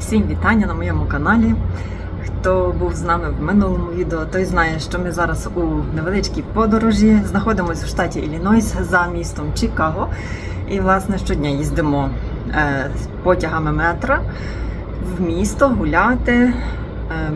Всім вітання на моєму каналі. Хто був з нами в минулому відео, той знає, що ми зараз у невеличкій подорожі. Знаходимося в штаті Іллінойс за містом Чикаго. І, власне, щодня їздимо е, потягами метра в місто гуляти. Е,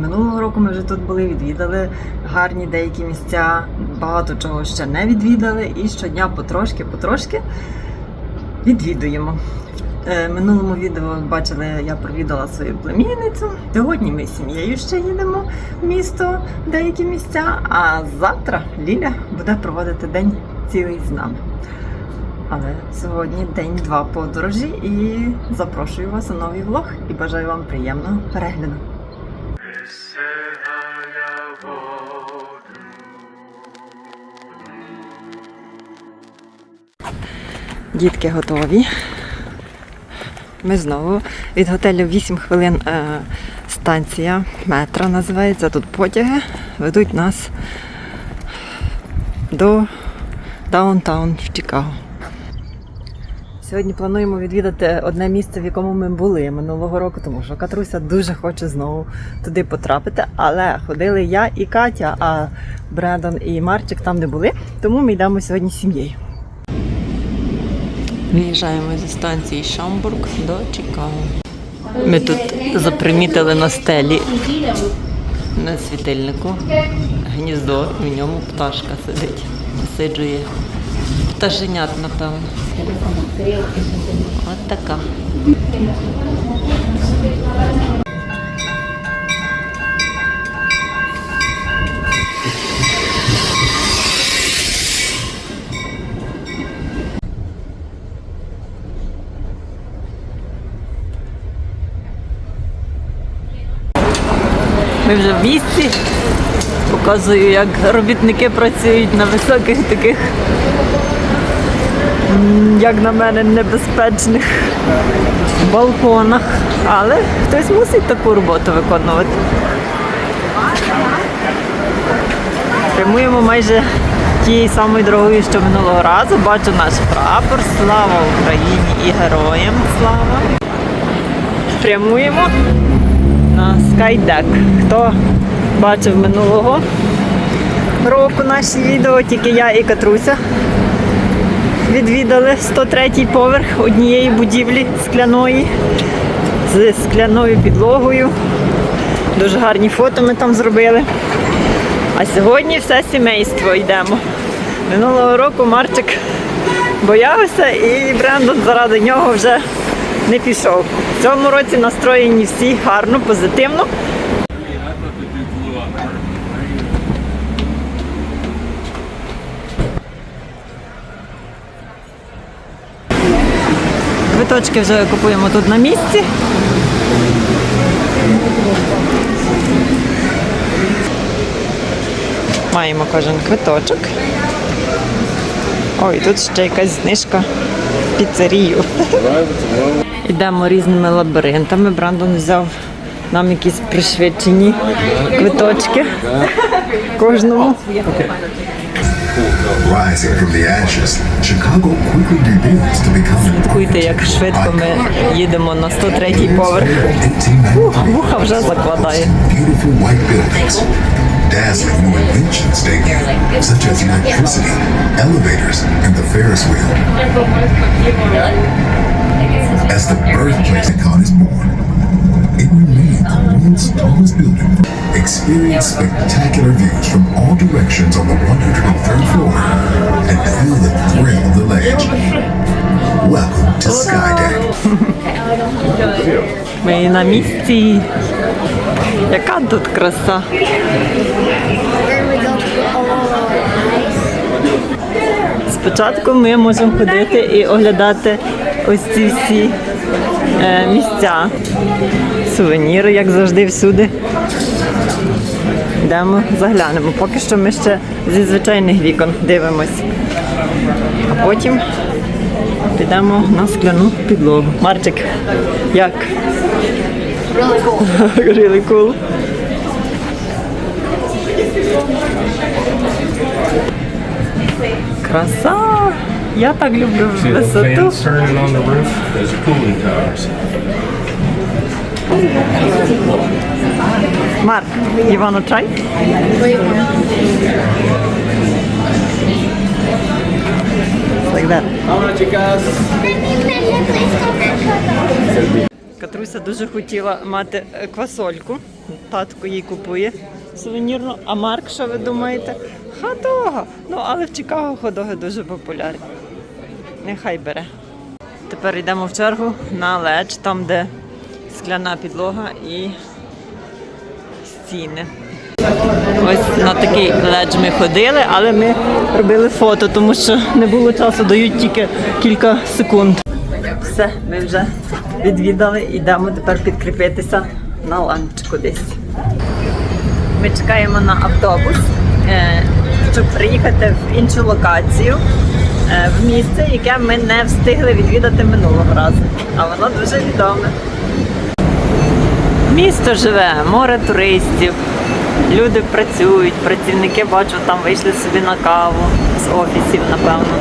Минулого року ми вже тут були, відвідали гарні деякі місця, багато чого ще не відвідали, і щодня потрошки-потрошки відвідуємо. Е, Минулому відео бачили, я провідала свою племінницю. Сьогодні ми з сім'єю ще їдемо в місто, в деякі місця. А завтра Ліля буде проводити день цілий з нами. Але сьогодні день-два подорожі і запрошую вас у новий влог і бажаю вам приємного перегляду. Дітки готові. Ми знову від готелю 8 хвилин е, станція метро називається. Тут потяги ведуть нас до даунтаун в Чикаго. Сьогодні плануємо відвідати одне місце, в якому ми були минулого року, тому що Катруся дуже хоче знову туди потрапити. Але ходили я і Катя, а Брендон і Марчик там не були. Тому ми йдемо сьогодні з сім'єю. Виїжджаємо зі станції Шамбург до Чикаго. Ми тут запримітили на стелі на світильнику гніздо, в ньому пташка сидить, насиджує пташенят, напевно. От така. Вже в місті. Показую, як робітники працюють на високих таких, як на мене, небезпечних балконах. Але хтось мусить таку роботу виконувати. Прямуємо майже тією самою дорогою, що минулого разу. Бачу наш прапор. Слава Україні і героям слава! Прямуємо Skydeck. Хто бачив минулого року наші відео, тільки я і Катруся відвідали 103-й поверх однієї будівлі скляної з скляною підлогою. Дуже гарні фото ми там зробили. А сьогодні все сімейство йдемо. Минулого року Марчик боявся і Брендон заради нього вже не пішов. В цьому році настроєні всі гарно, позитивно. Квиточки вже купуємо тут на місці. Маємо кожен квиточок. Ой, тут ще якась знижка піцерію. Йдемо різними лабіринтами. Брандон взяв нам якісь пришвидшені квиточки кожному. Слідкуйте, як швидко ми їдемо на 103-й поверх. 1893. Вуха вже закладає. Beautiful white buildings. Dazzling new inventions debut, such as electricity, elevators, and the Ferris wheel. As the birthplace icon is born, it remains the world's tallest building. Experience spectacular views from all directions on the 103rd floor and feel the thrill of the ledge. Welcome to Skydeck. Ми на місці. Яка тут краса? Спочатку ми можемо ходити і оглядати ось ці всі е, місця. Сувеніри, як завжди, всюди. Йдемо, заглянемо. Поки що ми ще зі звичайних вікон дивимось. А потім підемо на скляну підлогу. Марчик, як? really cool. Really cool. Краса! Я так люблю висоту. Mark, you wanna try? Like that. Катруся дуже хотіла мати е, квасольку. Татко їй купує сувенірну. А Марк, що ви думаєте? Хадога. Ну, але в Чикаго ходоги дуже популярні. Нехай бере. Тепер йдемо в чергу на ледж, там, де скляна підлога і стіни. Ось на такий ледж ми ходили, але ми робили фото, тому що не було часу, дають тільки кілька секунд. Все, ми вже відвідали, йдемо тепер підкріпитися на ланч кудись. Ми чекаємо на автобус, е, щоб приїхати в іншу локацію, е, в місце, яке ми не встигли відвідати минулого разу. А воно дуже відоме. Місто живе, море туристів, люди працюють, працівники бачу, там вийшли собі на каву з офісів, напевно.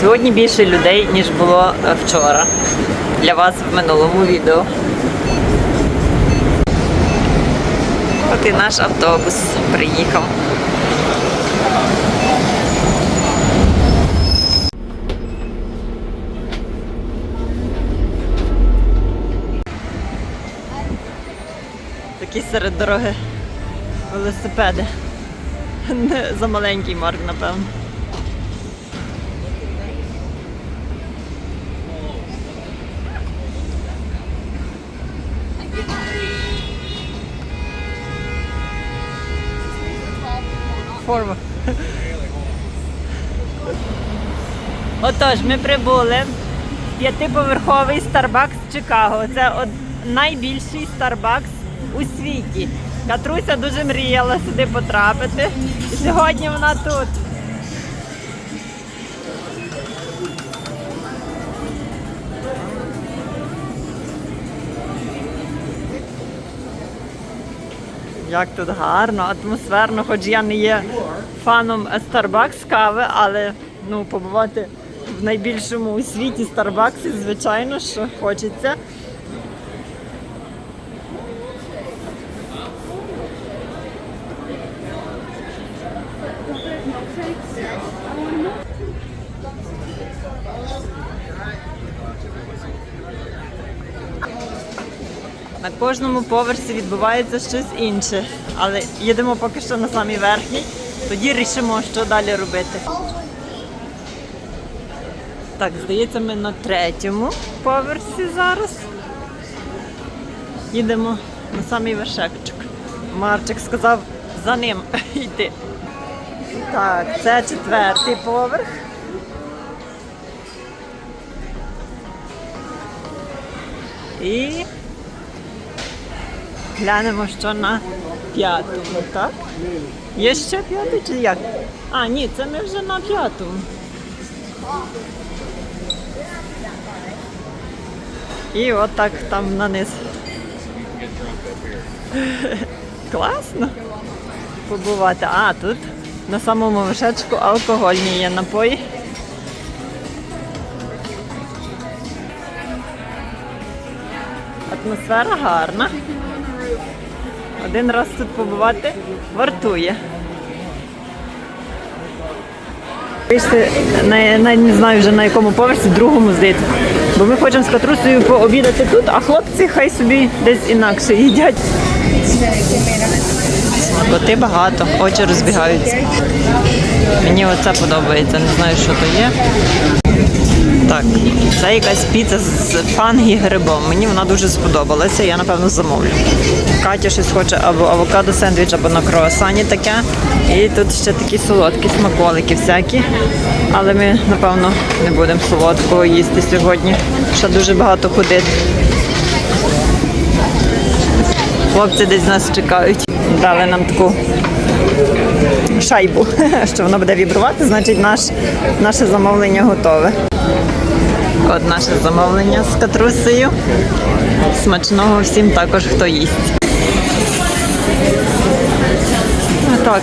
Сьогодні більше людей, ніж було вчора. Для вас в минулому відео. От і наш автобус приїхав. Такі серед дороги велосипеди. За маленький марк, напевно. Форма. Отож, ми прибули п'ятиповерховий Starbucks Чикаго. Це од... найбільший Starbucks у світі. Катруся дуже мріяла сюди потрапити. І сьогодні вона тут. Як тут гарно, атмосферно, хоч я не є фаном Starbucks кави, але ну, побувати в найбільшому у світі Starbucks, звичайно, що хочеться. На кожному поверсі відбувається щось інше, але їдемо поки що на самий верхній, тоді рішимо, що далі робити. Так, здається, ми на третьому поверсі зараз. Їдемо на самий вершечок. Марчик сказав за ним йти. Так, це четвертий поверх. І глянемо, що на п'ятому, так? Є ще п'ятий чи як? А, ні, це ми вже на п'ятому. І от так там наниз. Класно побувати. А, тут на самому вершечку алкогольні є напої. Атмосфера гарна. Один раз тут побувати вартує. Вийшли на, на не знаю вже на якому поверсі, другому здається. Бо ми хочемо з Катрусею пообідати тут, а хлопці хай собі десь інакше їдять. Коти багато, очі розбігаються. Мені оце подобається, не знаю, що то є. Так, це якась піца з фангі грибом. Мені вона дуже сподобалася, я напевно замовлю. Катя щось хоче або авокадо сендвіч, або на круасані таке. І тут ще такі солодкі смаколики всякі. Але ми, напевно, не будемо солодкого їсти сьогодні. Ще дуже багато ходити. Хлопці десь нас чекають. Дали нам таку шайбу, що воно буде вібрувати, значить наш, наше замовлення готове. От наше замовлення з катрусею. Смачного всім також, хто їсть. Так,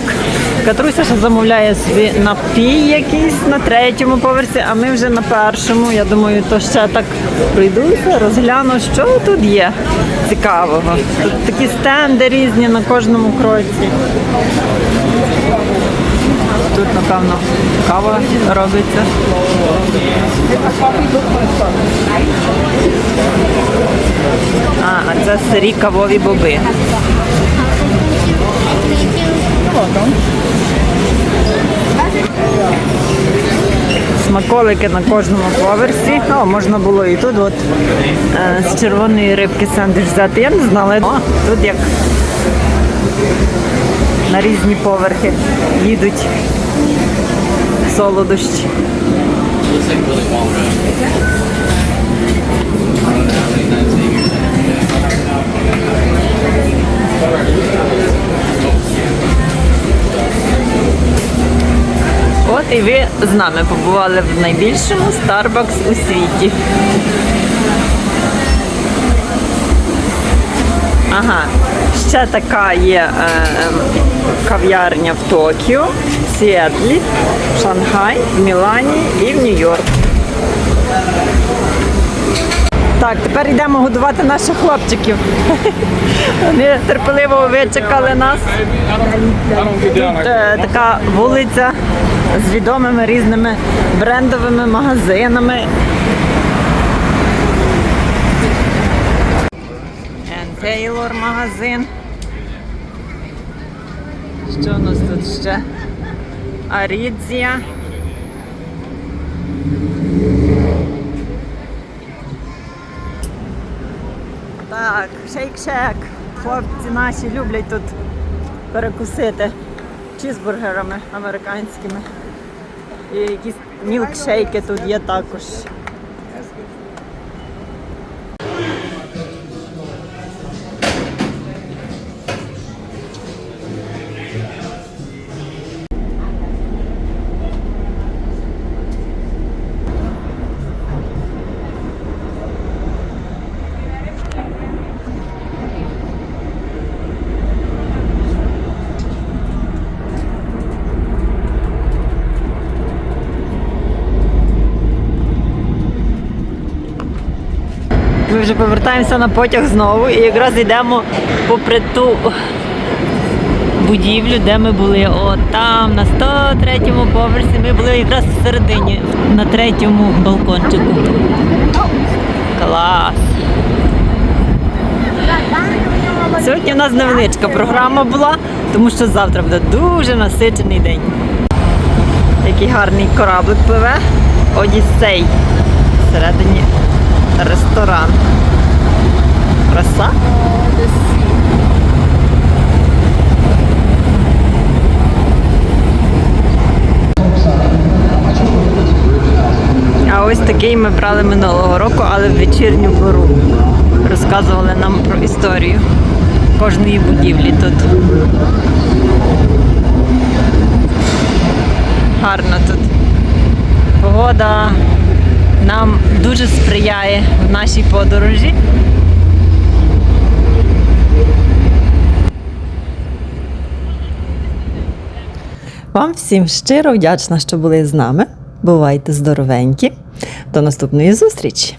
Катруся ще замовляє собі напій якийсь на третьому поверсі, а ми вже на першому. Я думаю, то ще так пройдуся, розгляну, що тут є цікавого. Тут такі стенди різні на кожному кроці. Тут, напевно, кава робиться. А, а це сирі кавові боби. Смаколики на кожному поверсі. О, можна було і тут от е, з червоної рибки сендвіч взяти. Я не знала. О, тут як на різні поверхи їдуть солодощі. От і ви з нами побували в найбільшому Starbucks у світі. Ага, ще така є е, ем, кав'ярня в Токіо, в Сіетлі, в Шанхай, в Мілані і в Нью-Йорк. Так, тепер йдемо годувати наших хлопчиків. Вони терпеливо вичекали нас. Тут е, така вулиця з відомими різними брендовими магазинами. Тейлор магазин. Що у нас тут ще? Арідзія. Так, шейк-шек. Хлопці наші люблять тут перекусити чізбургерами американськими. І якісь мілкшейки тут є також. Ми вже повертаємося на потяг знову і якраз йдемо попри ту будівлю, де ми були. О, там, на 103-му поверсі. Ми були якраз всередині, на третьому балкончику. Клас! Сьогодні у нас невеличка програма була, тому що завтра буде дуже насичений день. Який гарний кораблик пливе. Одіссей. Всередині ресторан. Краса. А ось такий ми брали минулого року, але в вечірню пору. Розказували нам про історію кожної будівлі тут. Гарно тут. Погода нам дуже сприяє в нашій подорожі. Вам всім щиро вдячна, що були з нами. Бувайте здоровенькі. До наступної зустрічі!